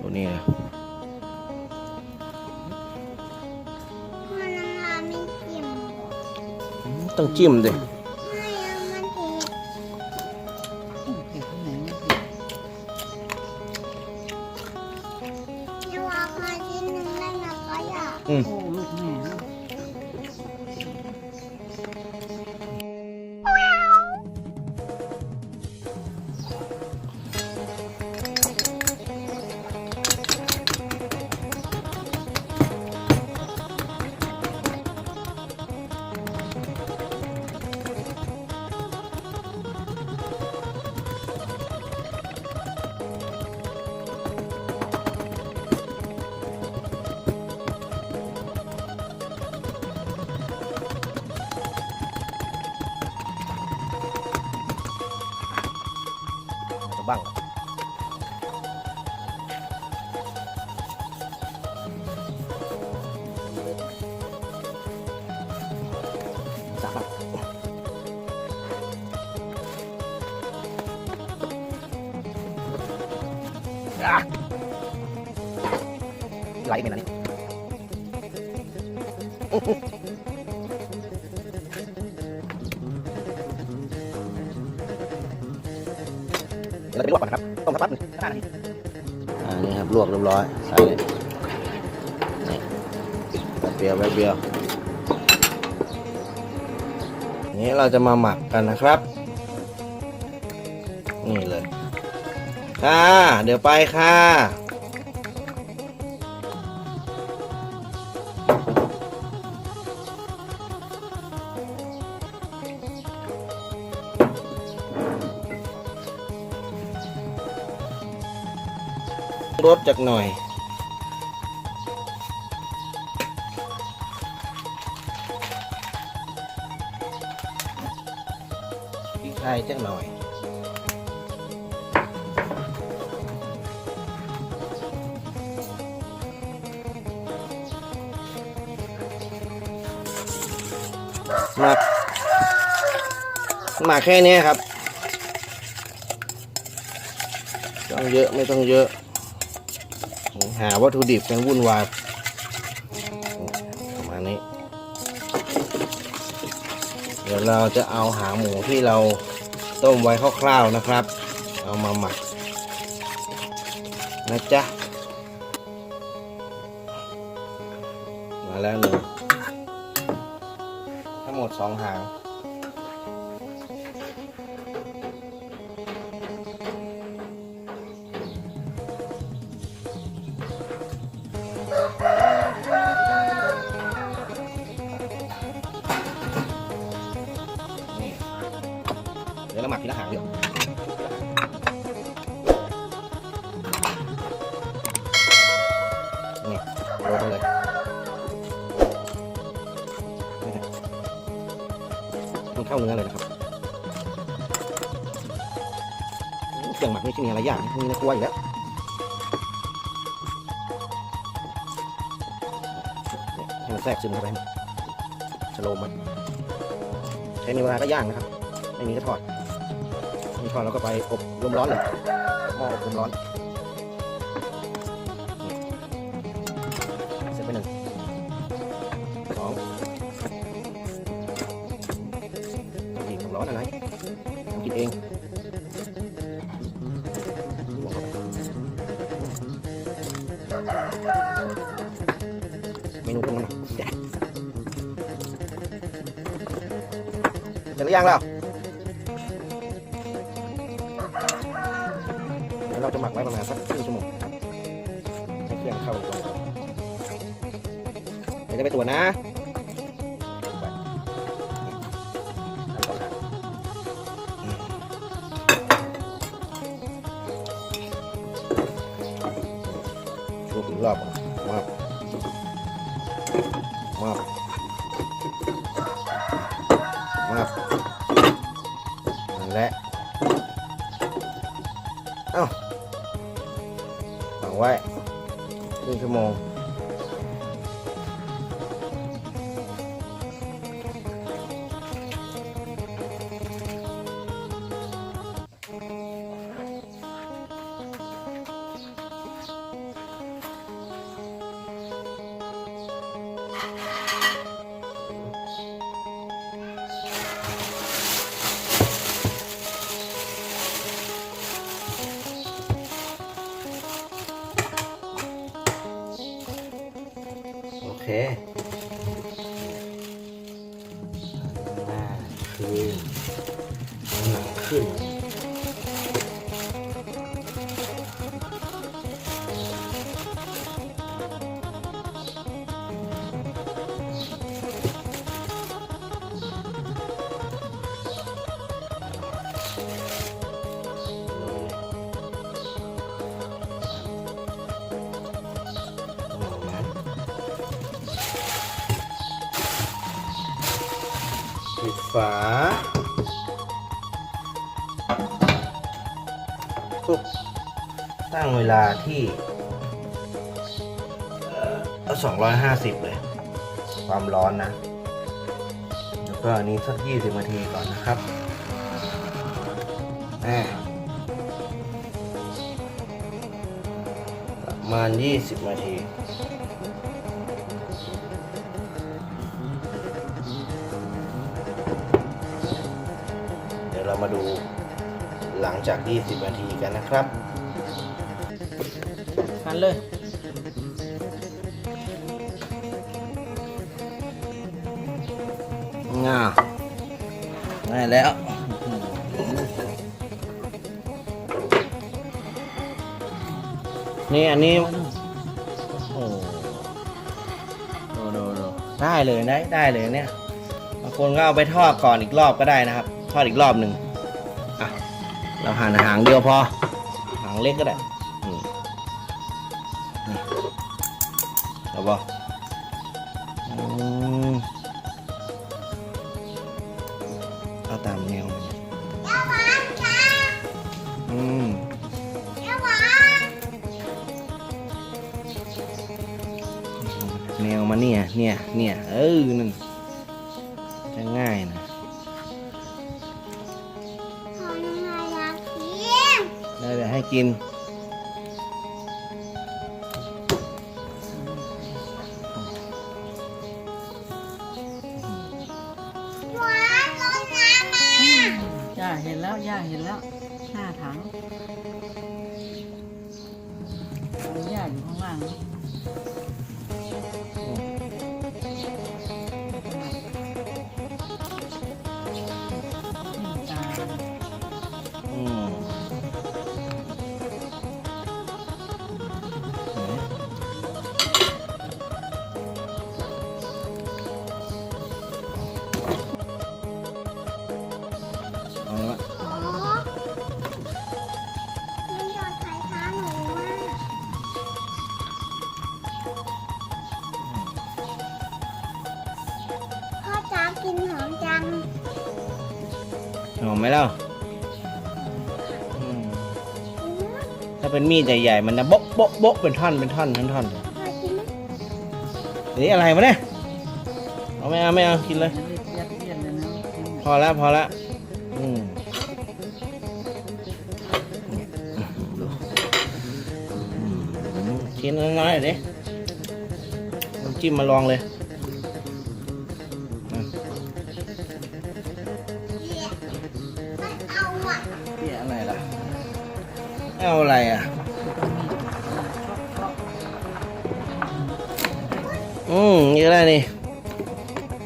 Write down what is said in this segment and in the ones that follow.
ตัวนี้นะมันน้ำลายไม่เกี่ยมอืมต้องจิ้มดิ ไหลไปนะนี่เดี๋ยวเราไปลวกก่อนนะครับต้มสักแป๊บหนึงห้านาทีอ่านี่ครับลวกเรียบร้อยใส่เลยนี่แป๊บเดียวแป๊บเดียวนี้เราจะมาหมักกันนะครับ นี่เลย ค่ะ เดี๋ยวไปค่ะรสจากหน่อยพริกไทยจักหน่อย หมักแค่นี้ครับต้องเยอะไม่ต้องเยอะ หาวัตถุดิบกันวุ่นวายประมาณนี้ เดี๋ยวเราจะเอาหางหมูที่เราต้มไว้คร่าวๆนะครับ เอามาหมักนะจ๊ะมาแล้วหนึ่งทั้งหมดสองหาง หมักทีละหางเดียวนี่โรยไปเลยมันเข้าเนื้อเลยนะครับเครื่องหมักนี่จะมีอะไรอย่างมีในครัวอยู่แล้วให้มันแทรกซึมเข้าไปให้หมดสโลว์มันใช้มีเวลาก็ย่างนะครับ ไม่มีก็ทอด ไมีทอดแล้วก็ไปอบลมร้อนเลยหม้ออบลมร้อนเสร็จไปหนึ่งสองนี่ความร้อนอะไรทำกินเองเข้าไปเมนูตรงนั้นเสร็จหรือยังแล้ว เราจะหมักไว้ประมาณสักครึ่งชั่วโมงนะครับให้เครื่องเข้าตัวเดี๋ยวจะไปตรวจนะไปขั้นตอนการอืมชูอีกรอบ ครึ่งชั่วโมง ¿Qué? ฝาปุ๊บตั้งเวลาที่สองร้อยห้าสิบเลย ความร้อนนะ แล้วก็อันนี้สักยี่สิบนาทีก่อนนะครับแม่ประมาณยี่สิบนาที เดี๋ยวเรามาดูหลังจาก 20 นาทีกันนะครับกันเลยง่าได้แล้วนี่อันนี้โอ้โหดูดูดูได้เลยได้ได้เลยเนี่ยบางคนก็เอาไปทอดก่อนอีกรอบก็ได้นะครับ ทอดอีกรอบหนึ่งอะเราหั่นหางเดียวพอ หางเล็กก็ได้อืมนี่เอาปะอืมเอาตามแนวมันยาหวานจ้าอืมยาหวานแนวมันเนี่ย เนี่ย เนี่ย เออนั่น กิน หวานร้อนน้ำมาย่าเห็นแล้วย่าเห็นแล้วห้าถังเอาย่าอยู่ข้างล่างนะ ไหมเล่าอืมอืมถ้าเป็นมีดใหญ่ๆมันจะโบ๊ะโบ๊ะโบ๊ะเป็นท่อนเป็นท่อนเป็นท่อนพ่อกินไหมนี่อะไรวะเนี่ยเอาไม่เอาไม่เอากินเลยรีบยัดเยียดเลยนะกินพอแล้วพอแล้วอืมดูอืมชิ้นน้อยๆดิน้ำจิ้มมาลองเลย เอาอะไรอะ อืมนี่อะไรนี่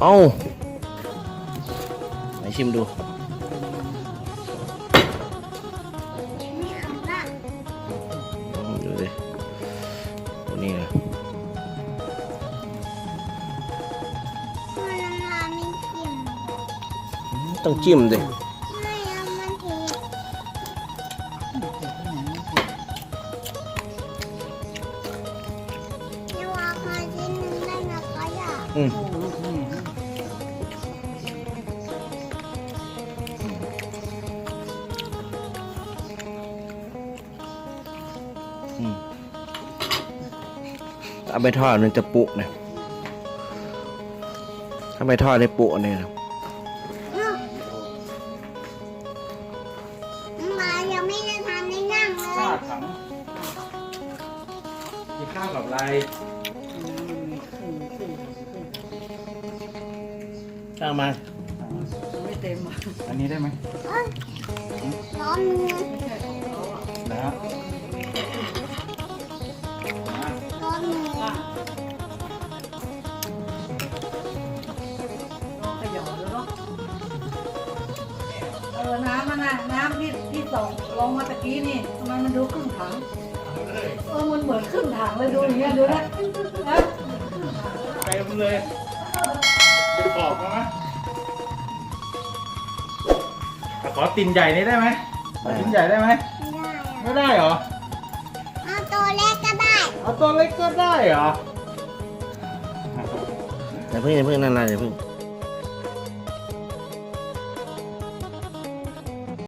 เอาไหนชิมดูไม่เอาละอืมดูดิตัวนี้นะมันละลายไม่เค็มอืมต้องจิ้มดิ อืมโอ้ลูกนี่อืมเอาไปทอดมันจะปุนะถ้าไปทอดได้ปุเนี่ยนะอื้อมายังไม่ได้ทำได้นั่งเลข้าวยถังกินข้าวกับอะไร ช่างมันไม่เต็มอะอันนี้ได้ไหมร้อนมือนะร้อนมือน้ำมันนะน้ำที่ที่สองลงมาตะกี้นี่ทำไมมันดูครึ่งถังเออมันเหมือนครึ่งถังเลยดูอย่างเงี้ยดูนะเต็มเลย จะออกมาไหมขอตินใหญ่นี่ได้ไหมขอตินใหญ่ได้ไหมไม่ได้อะไม่ได้เหรอ เอาตัวเล็กก็ได้เอาตัวเล็กก็ได้เหรอ อย่าเพิ่งอย่าเพิ่งนั่นนะอย่าเพิ่ง